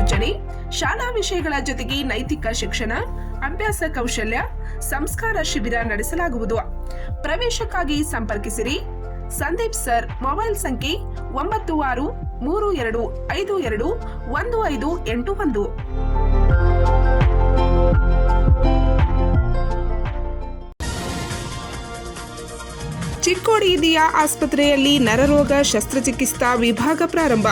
ಸೂಚನೆ ಶಾಲಾ ವಿಷಯಗಳ ಜೊತೆಗೆ ನೈತಿಕ ಶಿಕ್ಷಣ, ಅಭ್ಯಾಸ ಕೌಶಲ್ಯ, ಸಂಸ್ಕಾರ ಶಿಬಿರ ನಡೆಸಲಾಗುವುದು. ಪ್ರವೇಶಕ್ಕಾಗಿ ಸಂಪರ್ಕಿಸಿರಿ. ಸಂದೀಪ್ ಸರ್, ಮೊಬೈಲ್ ಸಂಖ್ಯೆ ಒಂಬತ್ತು ಆರು, ಮೂರು ಎರಡು ಐದು ಎರಡು, ಒಂದು ಐದು ಎಂಟು ಒಂದು. ಚಿಕ್ಕೋಡಿ ಇದೆಯಾ ಆಸ್ಪತ್ರೆಯಲ್ಲಿ ನರರೋಗ ಶಸ್ತ್ರಚಿಕಿತ್ಸಾ ವಿಭಾಗ ಪ್ರಾರಂಭ.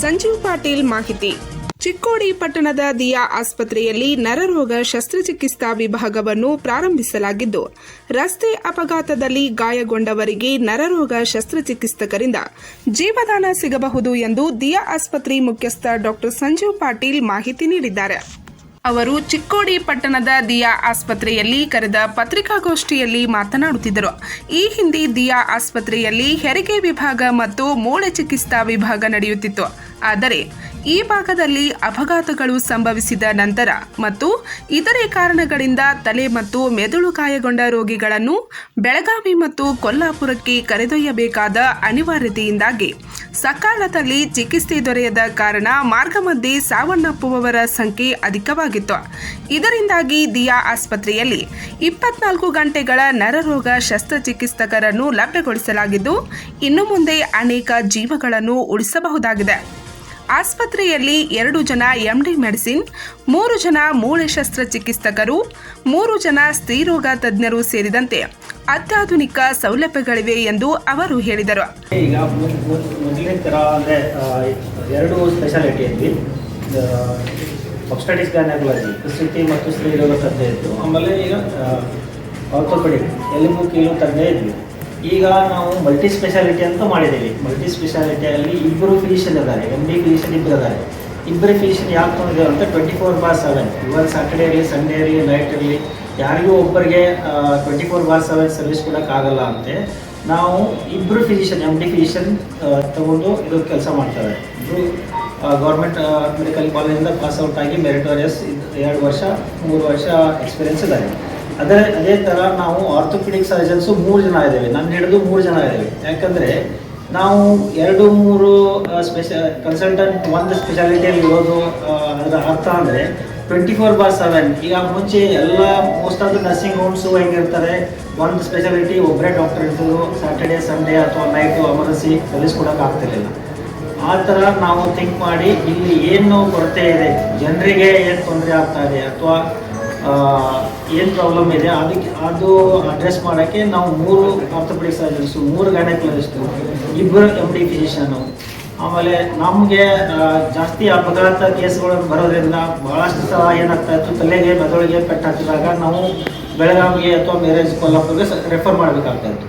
ಸಂಜೀವ್ ಪಾಟೀಲ್ ಮಾಹಿತಿ. ಚಿಕ್ಕೋಡಿ ಪಟ್ಟಣದ ದಿಯಾ ಆಸ್ಪತ್ರೆಯಲ್ಲಿ ನರರೋಗ ಶಸ್ತ್ರಚಿಕಿತ್ಸಾ ವಿಭಾಗವನ್ನು ಪ್ರಾರಂಭಿಸಲಾಗಿದ್ದು, ರಸ್ತೆ ಅಪಘಾತದಲ್ಲಿ ಗಾಯಗೊಂಡವರಿಗೆ ನರರೋಗ ಶಸ್ತ್ರಚಿಕಿತ್ಸಕರಿಂದ ಜೀವದಾನ ಸಿಗಬಹುದು ಎಂದು ದಿಯಾ ಆಸ್ಪತ್ರೆ ಮುಖ್ಯಸ್ಥ ಡಾಕ್ಟರ್ ಸಂಜೀವ್ ಪಾಟೀಲ್ ಮಾಹಿತಿ ನೀಡಿದ್ದಾರೆ. ಅವರು ಚಿಕ್ಕೋಡಿ ಪಟ್ಟಣದ ದಿಯಾ ಆಸ್ಪತ್ರೆಯಲ್ಲಿ ಕರೆದ ಪತ್ರಿಕಾಗೋಷ್ಠಿಯಲ್ಲಿ ಮಾತನಾಡುತ್ತಿದ್ದರು. ಈ ಹಿಂದೆ ದಿಯಾ ಆಸ್ಪತ್ರೆಯಲ್ಲಿ ಹೆರಿಗೆ ವಿಭಾಗ ಮತ್ತು ಮೂಳೆ ಚಿಕಿತ್ಸಾ ವಿಭಾಗ ನಡೆಯುತ್ತಿತ್ತು. ಆದರೆ ಈ ಭಾಗದಲ್ಲಿ ಅಪಘಾತಗಳು ಸಂಭವಿಸಿದ ನಂತರ ಮತ್ತು ಇತರೆ ಕಾರಣಗಳಿಂದ ತಲೆ ಮತ್ತು ಮೆದುಳು ಗಾಯಗೊಂಡ ರೋಗಿಗಳನ್ನು ಬೆಳಗಾವಿ ಮತ್ತು ಕೊಲ್ಲಾಪುರಕ್ಕೆ ಕರೆದೊಯ್ಯಬೇಕಾದ ಅನಿವಾರ್ಯತೆಯಿಂದಾಗಿ ಸಕಾಲದಲ್ಲಿ ಚಿಕಿತ್ಸೆ ದೊರೆಯದ ಕಾರಣ ಮಾರ್ಗ ಮಧ್ಯೆ ಸಾವನ್ನಪ್ಪುವವರ ಸಂಖ್ಯೆ ಅಧಿಕವಾಗಿತ್ತು. ಇದರಿಂದಾಗಿ ದಿಯಾ ಆಸ್ಪತ್ರೆಯಲ್ಲಿ ಇಪ್ಪತ್ನಾಲ್ಕು ಗಂಟೆಗಳ ನರರೋಗ ಶಸ್ತ್ರಚಿಕಿತ್ಸಕರನ್ನು ಲಭ್ಯಗೊಳಿಸಲಾಗಿದ್ದು, ಇನ್ನು ಮುಂದೆ ಅನೇಕ ಜೀವಗಳನ್ನು ಉಳಿಸಬಹುದಾಗಿದೆ. ಆಸ್ಪತ್ರೆಯಲ್ಲಿ ಎರಡು ಜನ ಎಂಡಿ ಮೆಡಿಸಿನ್, ಮೂರು ಜನ ಮೂಳೆ ಶಸ್ತ್ರಚಿಕಿತ್ಸಕರು, ಮೂರು ಜನ ಸ್ತ್ರೀರೋಗ ತಜ್ಞರು ಸೇರಿದಂತೆ ಅತ್ಯಾಧುನಿಕ ಸೌಲಭ್ಯಗಳಿವೆ ಎಂದು ಅವರು ಹೇಳಿದರು. ಈಗ ಮೊದ್- ಮೊದ್- ಮೊದಲನೇ ಥರ ಅಂದರೆ ಎರಡು ಸ್ಪೆಷಾಲಿಟಿ ಇದ್ವಿ ಒಬ್ಸ್ಟಟಿಕ್ಸ್ ಗ್ಯಾನಕಾಲಜಿ ಪ್ರಸೂತಿ ಮತ್ತು ಸ್ತ್ರೀರೋಗ ತಜ್ಞ ಇತ್ತು ಆಮೇಲೆ ಈಗ ಆರ್ಥೋಪೆಡಿಕ್ ಎಲುಬು, ಕೀಲು ತಜ್ಞ ಇದ್ವಿ. ಈಗ ನಾವು ಮಲ್ಟಿ ಸ್ಪೆಷಾಲಿಟಿ ಅಂತ ಮಾಡಿದ್ದೀವಿ. ಮಲ್ಟಿ ಸ್ಪೆಷಾಲಿಟಿಯಲ್ಲಿ ಇಬ್ಬರು ಫಿಸಿಷಿಯನ್ ಇದ್ದಾರೆ. ಎಂ ಬಿ ಫಿಸಿಷಿಯನ್ ಇಬ್ಬರು ಇದ್ದಾರೆ. ಇಬ್ಬರು ಫಿಸಿಷಿಯನ್ ಯಾಕೆ ತೊಗೊಂಡಿದ್ದೇವೆ ಅಂತ twenty four by seven even Saturday ಇರಲಿ ಸಂಡೇ ಇರಲಿ ನೈಟ್ ಇರಲಿ ಯಾರಿಗೂ ಒಬ್ಬರಿಗೆ twenty four by seven service ಕೊಡೋಕ್ಕಾಗಲ್ಲ ಅಂತೆ. ನಾವು ಇಬ್ಬರು ಫಿಸಿಷಿಯನ್ ಎಂ ಡಿ ಫಿಸಿಷಿಯನ್ ತಗೊಂಡು ಇದು ಕೆಲಸ ಮಾಡ್ತಾರೆ. ಇಬ್ಬರು ಗೌರ್ಮೆಂಟ್ ಮೆಡಿಕಲ್ ಕಾಲೇಜಿಂದ ಪಾಸ್ ಔಟ್ ಆಗಿ ಮೆರಿಟೋರಿಯಸ್ ಎರಡು ವರ್ಷ, ಮೂರು ವರ್ಷ ಎಕ್ಸ್ಪೀರಿಯನ್ಸ್ ಇದ್ದಾರೆ. ಅದೇ ಅದೇ ಥರ ನಾವು ಆರ್ಥೋಪೆಡಿಕ್ ಸರ್ಜನ್ಸು ಮೂರು ಜನ ಇದ್ದೇವೆ. ನನ್ನ ಹಿಡಿದು ಮೂರು ಜನ ಇದ್ದೇವೆ. ಯಾಕಂದರೆ ನಾವು ಎರಡು, ಮೂರು ಸ್ಪೆಷ ಕನ್ಸಲ್ಟೆಂಟ್ ಒಂದು ಸ್ಪೆಷಾಲಿಟಿಯಲ್ಲಿ ಇರೋದು ಅದರ ಅರ್ಥ ಅಂದರೆ ಟ್ವೆಂಟಿ ಫೋರ್ ಬಾರ್ ಸೆವೆನ್ ಈಗ ಮುಂಚೆ ಎಲ್ಲ most of the nursing homes ಹೆಂಗಿರ್ತಾರೆ ಒಂದು ಸ್ಪೆಷಾಲಿಟಿ ಒಬ್ಬರೇ ಡಾಕ್ಟರ್ ಇರ್ತಿದ್ರು. ಸ್ಯಾಟರ್ಡೇ ಸಂಡೇ ಅಥವಾ ನೈಟು ಎಮರ್ಜೆನ್ಸಿ ಸರ್ವಿಸ್ ಕೊಡೋಕೆ ಆಗ್ತಿರ್ಲಿಲ್ಲ. ಆ ಥರ ನಾವು ಥಿಂಕ್ ಮಾಡಿ ಇಲ್ಲಿ ಏನು ಕೊರತೆ ಇದೆ? ಜನರಿಗೆ ಏನು ತೊಂದರೆ ಆಗ್ತಾ ಇದೆ? ಅಥವಾ ಏನು ಪ್ರಾಬ್ಲಮ್ ಇದೆ? ಅದಕ್ಕೆ ಅದು ಅಡ್ರೆಸ್ ಮಾಡೋಕ್ಕೆ ನಾವು ಮೂರು ಆರ್ಥೋಪೆಡಿಕ್ ಸರ್ಜನ್ಸು ಮೂರು ಗೈನಕಾಲಜಿಸ್ಟು ಇಬ್ಬರು ಎಂ ಡಿ ಫಿಸಿಷಿಯನು ಆಮೇಲೆ ನಮಗೆ ಜಾಸ್ತಿ ಅಪಘಾತ ಕೇಸ್ಗಳು ಬರೋದ್ರಿಂದ ಭಾಳಷ್ಟು ಸಲ ಏನಾಗ್ತಾ ಇತ್ತು? ತಲೆಗೆ ಮೆದುಳಿಗೆ ಪೆಟ್ಟು ಹಾಕಿದಾಗ ನಾವು ಬೆಳಗಾವಿಗೆ ಅಥವಾ ಮೇರೇಜ್ ಕೊಲ್ಲಾಪುರ್ಗೆ ರೆಫರ್ ಮಾಡಬೇಕಾಗ್ತಾ ಇತ್ತು.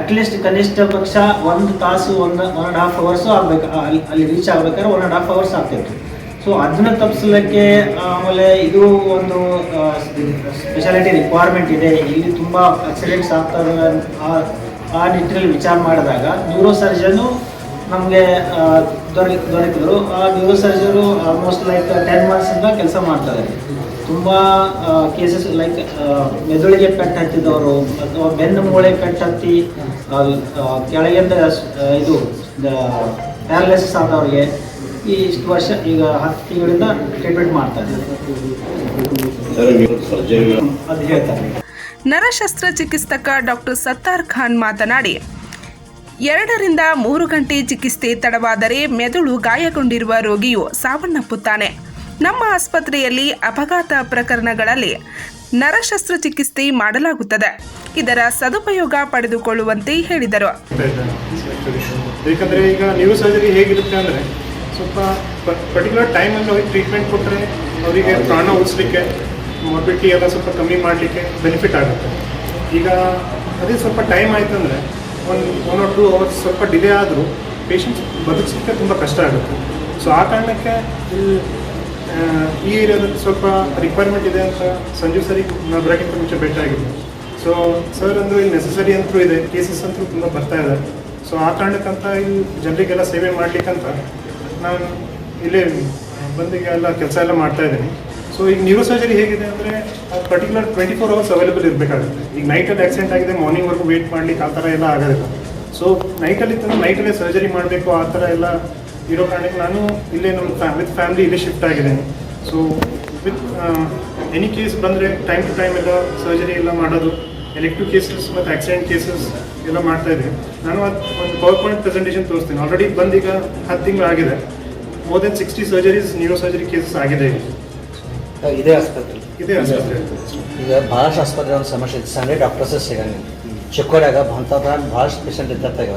ಅಟ್ಲೀಸ್ಟ್ ಕನಿಷ್ಠ ಪಕ್ಷ ಒಂದು ತಾಸು, ಒಂದು ಒನ್ ಆ್ಯಂಡ್ ಹಾಫ್ ಅವರ್ಸು ಆಗಬೇಕು, ಅಲ್ಲಿ ಅಲ್ಲಿ ರೀಚ್ ಆಗ್ಬೇಕಾದ್ರೆ ಒನ್ ಆ್ಯಂಡ್ ಹಾಫ್ ಅವರ್ಸ್ ಆಗ್ತಾಯಿತ್ತು ಸೊ ಅದನ್ನ ತಪ್ಪಿಸ್ಲಿಕ್ಕೆ ಆಮೇಲೆ ಇದು ಒಂದು ಸ್ಪೆಷಾಲಿಟಿ ರಿಕ್ವೈರ್ಮೆಂಟ್ ಇದೆ. ಇಲ್ಲಿ ತುಂಬ ಆಕ್ಸಿಡೆಂಟ್ಸ್ ಆಗ್ತವೆ ಆ- ನಿಟ್ಟಿನಲ್ಲಿ ವಿಚಾರ ಮಾಡಿದಾಗ ನ್ಯೂರೋ ಸರ್ಜನು ನಮಗೆ ದೊರೆ, ದೊರೆತಿದ್ರು. ಆ neuro surgeon almost like ten ಮಂತ್ಸಿಂದ ಕೆಲಸ ಮಾಡ್ತಾರೆ ತುಂಬ ಕೇಸಸ್ ಲೈಕ್ ಮೆದುಳಿಗೆ ಪೆಟ್ಟು ಹತ್ತಿದವರು, ಅಥವಾ ಬೆನ್ನು ಮೂಳೆ ಪೆಟ್ಟು ಹತ್ತಿ ಕೆಳಗಿಂದ ಇದು ಪ್ಯಾರಲೈಸಿಸ್ ಆದವ್ರಿಗೆ ಈ ಇಷ್ಟು ವರ್ಷ ಈಗ ಹತ್ತು ತಿಂಗಳಿಂದ ಟ್ರೀಟ್ಮೆಂಟ್ ಮಾಡ್ತಾರೆ ಅದು ಹೇಳ್ತಾರೆ. ನರಶಸ್ತ್ರ ಚಿಕಿತ್ಸಕ ಡಾಕ್ಟರ್ ಸತ್ತಾರ್ ಖಾನ್ ಮಾತನಾಡಿ ಎರಡರಿಂದ ಮೂರು ಗಂಟೆ ಚಿಕಿತ್ಸೆ ತಡವಾದರೆ ಮೆದುಳು ಗಾಯಗೊಂಡಿರುವ ರೋಗಿಯು ಸಾವನ್ನಪ್ಪುತ್ತಾನೆ. ನಮ್ಮ ಆಸ್ಪತ್ರೆಯಲ್ಲಿ ಅಪಘಾತ ಪ್ರಕರಣಗಳಲ್ಲಿ ನರಶಸ್ತ್ರ ಚಿಕಿತ್ಸೆ ಮಾಡಲಾಗುತ್ತದೆ. ಇದರ ಸದುಪಯೋಗ ಪಡೆದುಕೊಳ್ಳುವಂತೆ ಹೇಳಿದರು. ಸ್ವಲ್ಪ ಪರ್ಟಿಕ್ಯುಲರ್ ಟೈಮಲ್ಲಿ ಅವ್ರಿಗೆ ಟ್ರೀಟ್ಮೆಂಟ್ ಕೊಟ್ಟರೆ ಅವರಿಗೆ ಪ್ರಾಣ ಉಳಿಸ್ಲಿಕ್ಕೆ ಮೊಬಿಲಿಟಿ ಎಲ್ಲ ಸ್ವಲ್ಪ ಕಮ್ಮಿ ಮಾಡಲಿಕ್ಕೆ ಬೆನಿಫಿಟ್ ಆಗುತ್ತೆ. ಈಗ ಅದೇ ಸ್ವಲ್ಪ ಟೈಮ್ ಆಯ್ತು ಅಂದರೆ one one or two hours ಸ್ವಲ್ಪ ಡಿಲೇ ಆದರೂ ಪೇಷಂಟ್ಸ್ ಬದುಕಿಸ್ಲಿಕ್ಕೆ ತುಂಬ ಕಷ್ಟ ಆಗುತ್ತೆ. ಸೊ ಆ ಕಾರಣಕ್ಕೆ ಈ ಏರಿಯಾದಲ್ಲಿ ಸ್ವಲ್ಪ ರಿಕ್ವೈರ್ಮೆಂಟ್ ಇದೆ ಅಂತ ಸಂಜು ಸರಿ ನಾವು ಬರೋಕ್ಕಿಂತ ಮುಂಚೆ ಭೇಟಿ ಆಗಿದ್ದೆ ಸೊ ಸರ್ ಅಂದರು ಇಲ್ಲಿ ನೆಸಸರಿ ಅಂತೂ ಇದೆ ಕೇಸಸ್ ಅಂತೂ ತುಂಬ ಬರ್ತಾ ಇದೆ. ಸೊ ಆ ಕಾರಣಕ್ಕಂತ ಇಲ್ಲಿ ಜನರಿಗೆಲ್ಲ ಸೇವೆ ಮಾಡ್ಲಿಕ್ಕಂತ ನಾನು ಇಲ್ಲೇ ಬಂದಿಗೆ ಎಲ್ಲ ಕೆಲಸ ಎಲ್ಲ ಮಾಡ್ತಾ ಇದ್ದೀನಿ. ಸೊ ಈಗ ನ್ಯೂರೋ ಸರ್ಜರಿ ಹೇಗಿದೆ ಅಂದರೆ particular twenty four hours available ಇರಬೇಕಾಗುತ್ತೆ. ಈಗ ನೈಟಲ್ಲಿ ಆಕ್ಸಿಡೆಂಟ್ ಆಗಿದೆ ಮಾರ್ನಿಂಗ್ವರೆಗೂ ವೇಟ್ ಮಾಡ್ಲಿಕ್ಕೆ ಆ ಥರ ಎಲ್ಲ ಆಗೋದಿಲ್ಲ. ಸೊ ನೈಟಲ್ಲಿ ತಂದು ನೈಟಲ್ಲೇ ಸರ್ಜರಿ ಮಾಡಬೇಕು, ಆ ಥರ ಎಲ್ಲ ಇರೋ ಕಾರಣಕ್ಕೆ ನಾನು ಇಲ್ಲೇ ನಮ್ಮ ಫ್ಯಾ ವಿತ್ ಫ್ಯಾಮಿಲಿ ಇಲ್ಲೇ ಶಿಫ್ಟ್ ಆಗಿದ್ದೀನಿ. ಸೊ ವಿತ್ ಎನಿ ಕೇಸ್ ಬಂದರೆ ಟೈಮ್ ಟು ಟೈಮ್ ಎಲ್ಲ ಸರ್ಜರಿ ಎಲ್ಲ ಮಾಡೋದು ಎಲೆಕ್ಟಿವ್ ಕೇಸಸ್ ಮತ್ತು ಆಕ್ಸಿಡೆಂಟ್ ಕೇಸಸ್ ಎಲ್ಲ ಮಾಡ್ತಾ ಇದೆ ನಾನು ಒಂದು ಪವರ್ ಪಾಯಿಂಟ್ ಪ್ರೆಸೆಂಟೇಷನ್ ತೋರಿಸ್ತೀನಿ. ಆಲ್ರೆಡಿ ಬಂದೀಗ ಹತ್ತು ತಿಂಗಳು ಆಗಿದೆ. More than sixty surgeries neuro surgery cases ಆಗಿದೆ ಈಗ. ಇದೇ ಆಸ್ಪತ್ರೆ. ಇದೇ ಆಸ್ಪತ್ರೆ. ಈಗ ಭಾಳಷ್ಟು ಆಸ್ಪತ್ರೆ ಒಂದು ಸಮಸ್ಯೆ ಇದೆ. ಸಂಡೇ ಡಾಕ್ಟರ್ಸೇ ಸಿಗಂಗಿಲ್ಲ. ಚಿಕ್ಕೋಡ್ಯಾಗ ಅಂಥದ್ರ ಭಾಳಷ್ಟು ಪೇಷಂಟ್ ಇದ್ದಾಗ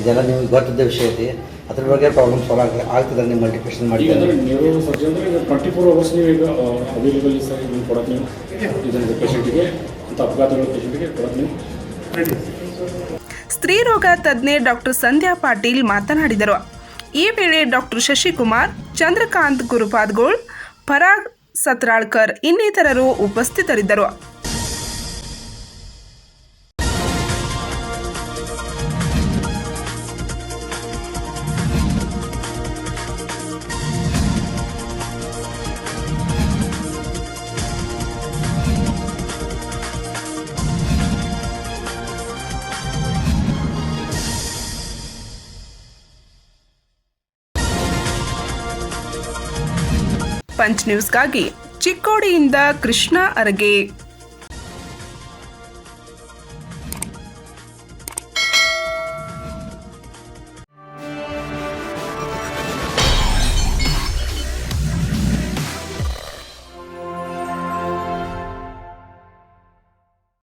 ಇದೆಲ್ಲ ನಿಮ್ಗೆ ಗೊತ್ತಿದ್ದ ವಿಷಯ ಐತಿ. ಅದ್ರ ಬಗ್ಗೆ ಪ್ರಾಬ್ಲಮ್ ಸಾಲ್ವ್ ಆಗ ಆಗ್ತದೆ ನಿಮ್ಮ ಮಲ್ಟಿಪ್ಲೇಷನ್ ಮಾಡಿ ಮಾಡಿದ್ರೆ ಅಂದರೆ ನ್ಯೂರೋ ಸರ್ಜನ್ ಅಂದರೆ ಈಗ ಟ್ವೆಂಟಿ ಫೋರ್ ಅವರ್ಸ್ ನೀವು ಈಗ ಅವೈಲೇಬಲ್ ಸರ್ ನೀವು ಕೊಡೋದು ನೀವು. ಇದನ್ನು ಪೇಷಂಟಿಗೆ ಅಂತ ಅಪಘಾತಗಳ ಪೇಷಂಟಿಗೆ ಕೊಡೋದು ನೀವು. ರೆಡಿ ಸ್ತ್ರೀರೋಗ ತಜ್ಞೆ ಡಾಕ್ಟರ್ ಸಂಧ್ಯಾ ಪಾಟೀಲ್ ಮಾತನಾಡಿದರು. ಈ ವೇಳೆ ಡಾಕ್ಟರ್ ಶಶಿಕುಮಾರ್, ಚಂದ್ರಕಾಂತ್ ಗುರುಪಾದ್ಗೋಳ್, ಪರಾಗ್ ಸತ್ರಾಳ್ಕರ್ ಇನ್ನಿತರರು ಉಪಸ್ಥಿತರಿದ್ದರು. ಪಂಚ್ ನ್ಯೂಸ್ಗಾಗಿ ಚಿಕ್ಕೋಡಿಯಿಂದ ಕೃಷ್ಣ ಅರಗೆ